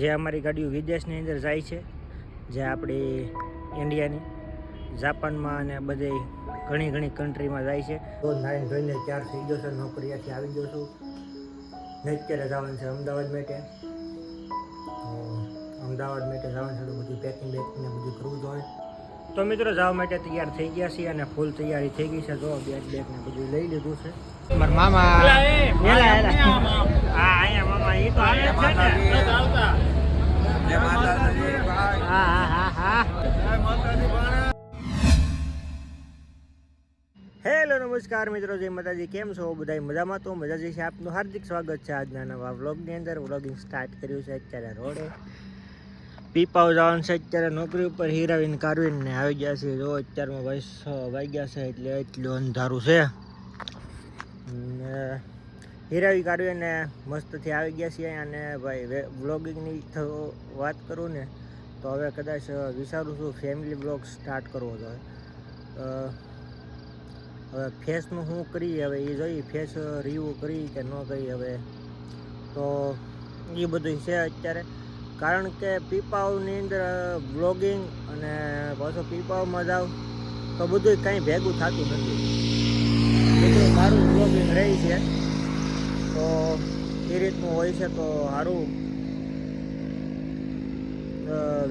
જે અમારી ગાડીઓ વિદેશની અંદર જાય છે જે આપણી ઇન્ડિયાની જાપાનમાં અને બધે ઘણી ઘણી કન્ટ્રીમાં જાય છે. તો નાઈન ધોઈને ત્યાર થઈ ગયો છે નોકરીયાથી આવી ગયો છું. ને અત્યારે જવાનું છે અમદાવાદ માટે. અમદાવાદ માટે જવાનું છે તો બધું પેકિંગ બેકિંગ ને બધું કરવું જોઈએ તો મિત્રો જવા માટે તૈયાર થઈ ગયા છીએ અને ફૂલ તૈયારી થઈ ગઈ છે જો બેગ બેગ ને બધું લઈ લીધું છે. મારા મામા હા અહીંયા મામા એ તો આવે છે ને હેલો, નમસ્કાર મિત્રો, જય માતાજી. કેમ છો? બધા મજામાં તો મજાજી છે આપનું હાર્દિક સ્વાગત છે આજના નવા વ્લોગની અંદર. વ્લોગિંગ સ્ટાર્ટ કર્યું છે અત્યારે રોડે. પીપાઉ જવાનું છે અત્યારે નોકરી ઉપર. હીરાવીને કારવીને ને આવી ગયા છે જો, અત્યારમાં વયસ વાગ્યા છે એટલે એટલું અંધારું છે. હીરાવી કાઢવીને મસ્તથી આવી ગયા છીએ અને ભાઈ વ્લોગિંગની વાત કરું ને, તો હવે કદાચ વિચારું છું ફેમિલી બ્લોગ સ્ટાર્ટ કરવો જોઈએ. હવે ફેસનું શું કરીએ હવે એ જોઈએ ફેસ રિવ્યૂ કરી કે ન કરી હવે. તો એ બધું છે અત્યારે. કારણ કે પીપાવની અંદર બ્લોગિંગ અને પાછો પીપાવમાં જાઉં તો બધું કંઈ ભેગું થતું નથી. બધું સારું બ્લોગિંગ રહી છે તો એ રીતનું હોય છે તો સારું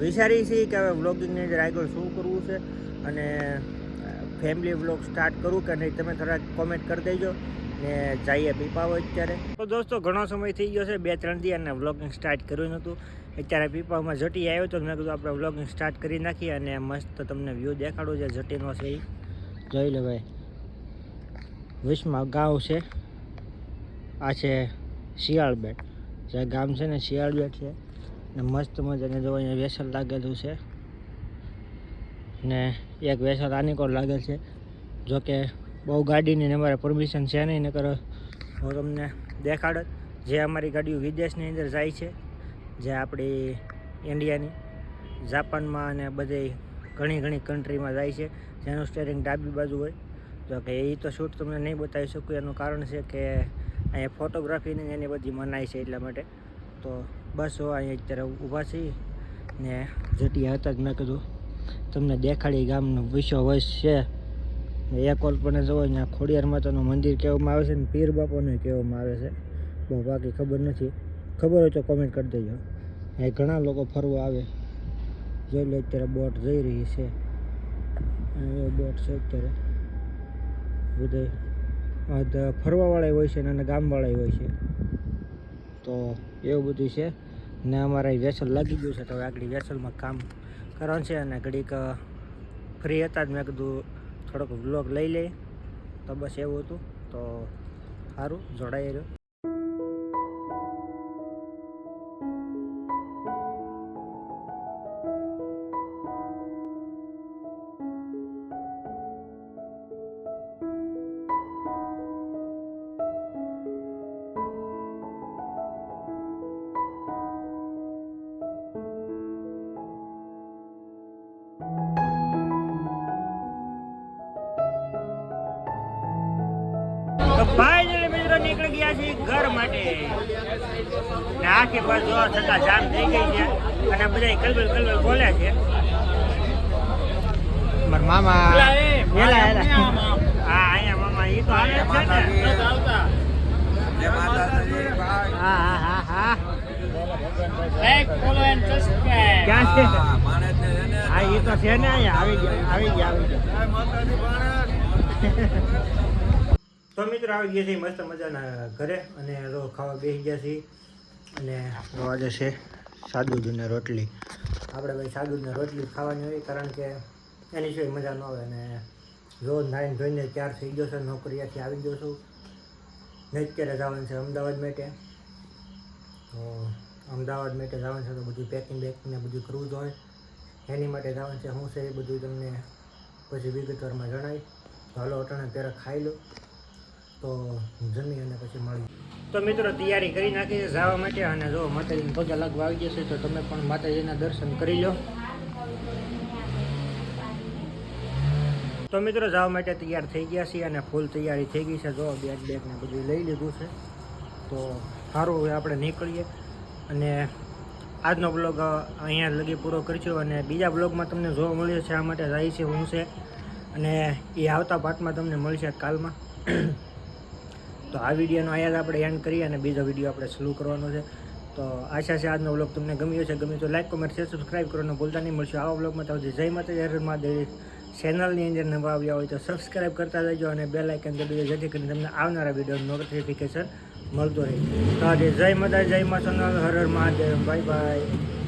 વિચારી છીએ કે હવે વ્લોગિંગની અંદર આગળ શું કરવું છે અને ફેમિલી વ્લોગ સ્ટાર્ટ કરું કે નહીં તમે થોડાક કોમેન્ટ કરી દેજો ને જઈએ પીપાવો અત્યારે. તો દોસ્તો, ઘણો સમય થઈ ગયો છે, બે ત્રણ દી અને વ્લોગિંગ સ્ટાર્ટ કર્યું નહોતું. અત્યારે પીપામાં જટી આવ્યો તો મેં કીધું આપણે વ્લોગિંગ સ્ટાર્ટ કરી નાખીએ અને મસ્ત તમને વ્યૂ દેખાડું છે, જટીનો છે એ જોઈ લે ભાઈ. વિશમાં ગાંવ છે. આ છે શિયાળબેટ જે ગામ છે ને શિયાળબેટ છે. ને મસ્ત મજાને જો અહીંયા વેસલ લાગેલું છે. ને એક વેસલ આનીકોળ લાગેલ છે? જો કે બહુ ગાડીની ને અમારે પરમિશન છે નહીં, નકર હું તમને દેખાડત. જે અમારી ગાડીઓ વિદેશની અંદર જાય છે, જે આપણી ઇન્ડિયાની, જાપાનમાં અને બધે ઘણી ઘણી કન્ટ્રીમાં જાય છે, જેનું સ્ટેરિંગ ડાબી બાજુ હોય. તો કે એ તો શૂટ તમને નહીં બતાવી શકું, એનું કારણ છે કે અહીંયા ફોટોગ્રાફીની એની બધી મનાય છે એટલા માટે. તો બસ હો, અહીંયા અત્યારે ઊભા છીએ ને જટી હતા જ મેં કીધું, તમને દેખાડી ગામનો વિશ્વ વશ છે. એક ઓલ પણ જુઓ અહીંયા ખોડિયાર માતાનું મંદિર કહેવામાં આવે છે ને પીર બાપોને કહેવામાં આવે છે. બહુ બાકી ખબર નથી. ખબર હોય તો કોમેન્ટ કરી દેજો. એ ઘણા લોકો ફરવા આવે. જોઈ લો, અત્યારે બોટ જઈ રહી છે. બોટ છે અત્યારે. બધે ફરવાવાળા હોય છે અને ગામવાળા હોય છે. તો એવું બધું છે. ને અમારે વેસલ લાગી ગયું છે, તો હવે આગળ વેસલમાં કામ કરવાનું છે અને ઘડીક ફ્રી હતા જ મેં કીધું થોડોક વ્લોગ લઈ લઈએ તો બસ એવું હતું. તો સારું જોડાઈ રહ્યો. છીએ ઘર માટે. ને આખી બાજુ જોવા છતાં જામ થઈ ગઈ છે અને બધા કલબલ કલબલ બોલે છે. મારા મામા એલા એલા હા અહીંયા મામા એ તો આવે છે ને. હા હા હા હા. ક્યાં છે? હા એ તો છે ને અહીંયા. આવી ગયા આવી ગયા આવી ગયા. તો મિત્રો આવી ગયા છે, મસ્ત મજાના ઘરે. અને રો ખાવા બેસી ગયા છીએ. અને આજે છે સાદુદ અને રોટલી. આપણે ભાઈ સાદુદ ને રોટલી ખાવાની હોય, કારણ કે એની સિવાય મજા ન આવે. અને રોજ નાઈને જોઈને ત્યાર થઈ ગયો છે, નોકરીયાથી આવી ગયો છું. ને અત્યારે જવાનું છે અમદાવાદ માટે. તો અમદાવાદ માટે જવાનું છે, તો બધું પેકિંગ બેકિંગ ને બધું કરવું હોય. એની માટે જવાનું છે, હું છે એ બધું તમને પછી વિગતવારમાં જણાવી તો હાલો, અટાણે પહેલાં ખાઈ લો. તો જમી અને પછી મળી. તો મિત્રો, તૈયારી કરી નાખી છે જવા માટે અને જો માતાજીને પગે લાગવા આવી જશે તો તમે પણ માતાજીના દર્શન કરી લો. તો મિત્રો, જવા માટે તૈયાર થઈ ગયા છીએ અને ફૂલ તૈયારી થઈ ગઈ છે. જો બેગ બેગ ને બધું લઈ લીધું છે. તો સારું હવે આપણે નીકળીએ. અને આજનો બ્લોગ અહીંયા લગી પૂરો કરજો અને બીજા બ્લોગમાં તમને જોવા મળ્યો છે, આ માટે જાય છે હું છે. અને એ આવતા પાર્ટમાં તમને મળશે કાલમાં. તો આ વિડીયોનો અહીંયા આપણે એન્ડ કરીએ અને બીજો વીડિયો આપણે સ્લો કરવાનો છે. તો આશા છે આજનો વ્લોગ તમને ગમ્યો છે ગમ્યો તો લાઈક, કોમેન્ટ, શેર સબસ્ક્રાઈબ કરવાનું ભૂલતા નહીં. મળશે આવા વ્લોગમાં. તો જય માતા મહાદેવ. ચેનલની અંદર નવા આવ્યા હોય તો સબસ્ક્રાઈબ કરતા રહેજો અને બે લાઇકન દબાવી જેથી કરીને તમને આવનારા વીડિયો નોટિફિકેશન મળતો રહે. તો આજે જય માતા જય મા સોનલ. હર હર મહાદેવ. Bye bye